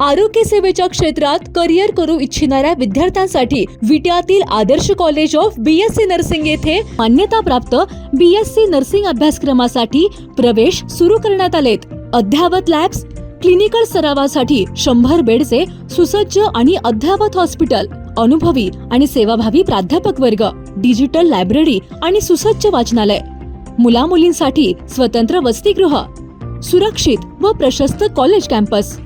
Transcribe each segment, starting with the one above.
आरोग्य सेवेच्या क्षेत्रात करिअर करू इच्छिणाऱ्या विद्यार्थ्यांसाठी विट्यातील Adarsh college of BSc nursing येथे मान्यताप्राप्त बीएससी नर्सिंग अभ्यासक्रमासाठी प्रवेश सुरू करण्यात आलेत. अद्ययावत लॅब्स क्लिनिकल सरावासाठी शंभर बेडचे सुसज्ज आणि अद्ययावत हॉस्पिटल अनुभवी आणि सेवाभावी प्राध्यापक वर्ग डिजिटल लायब्ररी आणि सुसज्ज वाचनालय. मुला मुलींसाठी स्वतंत्र वसतिगृह सुरक्षित व प्रशस्त कॉलेज कॅम्पस.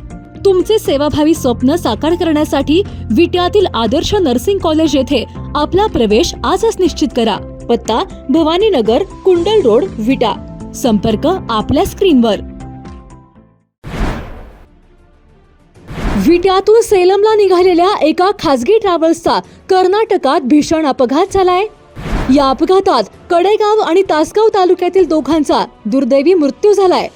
तुमचे सेवाभावी स्वप्न साकार करण्यासाठी विट्यातील आदर्श नर्सिंग कॉलेज येथे आपला प्रवेश आजच निश्चित करा. पत्ता भवानीनगर कुंडल रोड विटा. संपर्क आपल्या स्क्रीनवर. विट्यातून सेलमला निघालेल्या एका खासगी ट्रॅव्हल्सचा कर्नाटकात भीषण अपघात झालाय. या अपघातात कडेगाव आणि तासगाव तालुक्यातील दोघांचा दुर्दैवी मृत्यू झालाय.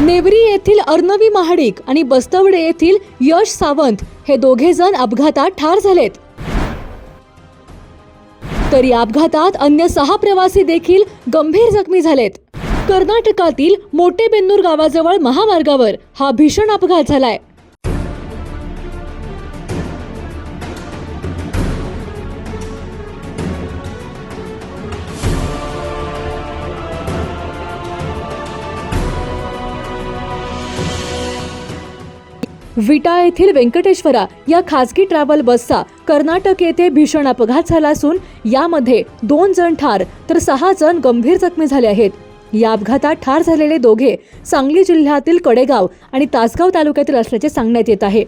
नेवरी येथील अर्णवी महाडिक आणि बस्तवडे येथील यश सावंत हे दोघे जण अपघातात ठार झालेत. तर या अपघातात अन्य सहा प्रवासी देखील गंभीर जखमी झालेत. कर्नाटकातील मोठे बेन्नूर गावाजवळ महामार्गावर हा भीषण अपघात झालाय. विटा येथील व्यंकटेश्वरा या खासगी ट्रॅव्हल बसचा कर्नाटक येथे भीषण अपघात झाला असून यामध्ये दोन जण ठार तर सहा जण गंभीर जखमी झाले आहेत. या अपघातात ठार झालेले दोघे सांगली जिल्ह्यातील कडेगाव आणि तासगाव तालुक्यातील असल्याचे सांगण्यात येत आहे.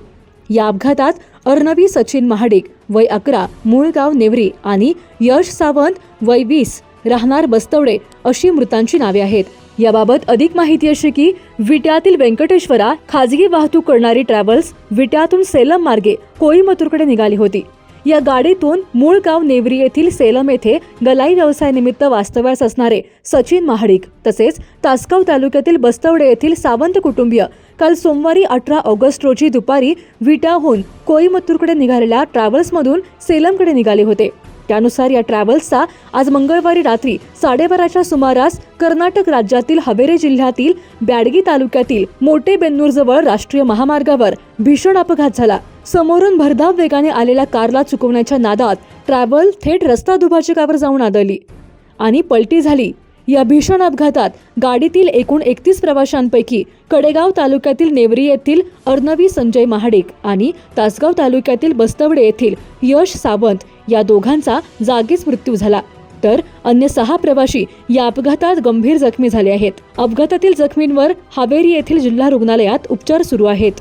या अपघातात अर्णवी सचिन महाडिक वय अकरा मूळगाव नेवरी आणि यश सावंत वय वीस राहणार बस्तवडे अशी मृतांची नावे आहेत. याबाबत अधिक माहिती अशी की विट्यातील व्यंकटेश्वरा खाजगी वाहतूक करणारी ट्रॅव्हल्स विट्यातून सेलम मार्गे कोईमतूरकडे निघाली होती. या गाडीतून मूळ गाव नेवरी येथील सेलम येथे गलाई व्यवसायानिमित्त वास्तव्यास असणारे सचिन महाडिक तसेच तासगाव तालुक्यातील बस्तवडे येथील सावंत कुटुंबीय काल सोमवारी अठरा ऑगस्ट रोजी दुपारी विटाहून कोईमतूरकडे निघालेल्या ट्रॅव्हल्समधून सेलमकडे निघाले होते. त्यानुसार या ट्रॅव्हल्सचा आज मंगळवारी रात्री साडेबाराच्या सुमारास कर्नाटक राज्यातील हवेरे जिल्ह्यातील ब्याडगी तालुक्यातील मोठे बेन्नूरजवळ राष्ट्रीय महामार्गावर भीषण अपघात झाला. समोरून भरधाव वेगाने आलेल्या कारला चुकवण्याच्या नादात ट्रॅव्हल थेट रस्ता दुभाजकावर जाऊन आदळली आणि पलटी झाली. या भीषण अपघातात गाडीतील एकूण एकतीस प्रवाशांपैकी कडेगाव तालुक्यातील नेवरी येथील अर्णवी संजय महाडिक आणि तासगाव तालुक्यातील बस्तवडे येथील यश सावंत या दोघांचा जागीच मृत्यू झाला. तर अन्य सहा प्रवाशी या अपघातात गंभीर जखमी झाले आहेत. अपघातातील जखमींवर हावेरी येथील जिल्हा रुग्णालयात उपचार सुरू आहेत.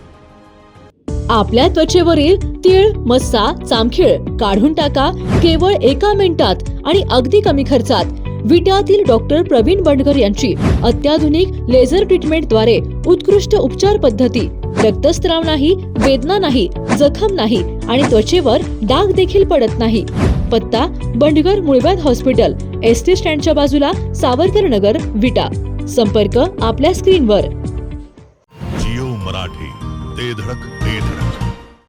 आपल्या त्वचेवरील तीळ मस्सा चामखीळ काढून टाका. केवळ एका मिनिटात आणि अगदी कमी खर्चात विट्यातील डॉक्टर प्रवीण बंडकर यांची अत्याधुनिक लेझर ट्रीटमेंटद्वारे उत्कृष्ट उपचार पद्धती. रक्तस्त्राव नाही वेदना नाही जखम नाही आणि त्वचेवर डाग देखील पडत नाही. पत्ता बंडगर मुळव्याध हॉस्पिटल एस टी स्टँडच्या बाजूला सावरकर नगर विटा. संपर्क आपल्या स्क्रीनवर. जिओ मराठी ते धडक ते धडक.